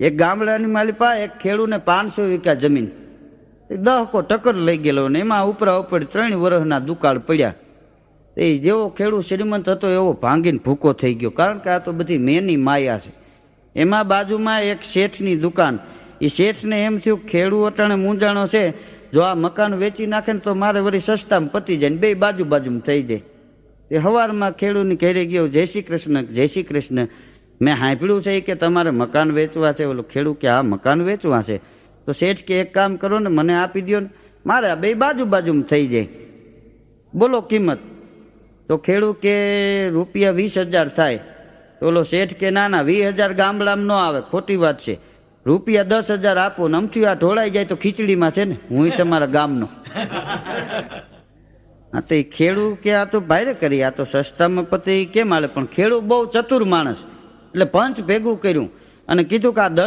એક ગામડાની માલિપા એક ખેડૂને પાંચસો વીઘા જમીન. દહકો ટક્કર લઈ ગયેલો ને એમાં ઉપરા ઉપર ત્રણ વર્ષના દુકાળ પડ્યા. એ જેવો ખેડૂત શ્રીમંત હતો એવો ભાંગીને ભૂકો થઈ ગયો, કારણ કે આ તો બધી મેની માયા છે. એમાં બાજુમાં એક શેઠની દુકાન. એ શેઠને એમ થયું, ખેડૂ અટાણે મૂંઝાણો છે, જો આ મકાન વેચી નાખે ને તો મારે વળી સસ્તામાં પતી જાય ને બે બાજુ બાજુમાં થઈ જાય. એ હવારમાં ખેડૂતની ઘેરે ગયો, જય શ્રી કૃષ્ણ, જય શ્રી કૃષ્ણ. મેં સાંભળ્યું છે કે તમારે મકાન વેચવા છે, ઓલો ખેડૂત કે આ મકાન વેચવા છે. તો શેઠ કે એક કામ કરો ને, મને આપી દો ને. મારે બે બાજુ બાજુમાં થઈ જાય. બોલો કિંમત. તો ખેડૂત કે રૂપિયા વીસ હજાર થાય. તો ઓલો શેઠ કે ના ના, વીસ હજાર ગામડામાં ન આવે, ખોટી વાત છે. રૂપિયા દસ હજાર આપો ને અમથી આ ઢોળાઈ જાય તો ખીચડીમાં છે ને, હું તમારા ગામનો. હા, તો એ ખેડૂત કે આ તો ભાઈ કરી, આ તો સસ્તામાં પતિ કેમ આવે પણ ખેડૂત બહુ ચતુર માણસ. એટલે પંચ ભેગું કર્યું અને કીધું કે આ દસ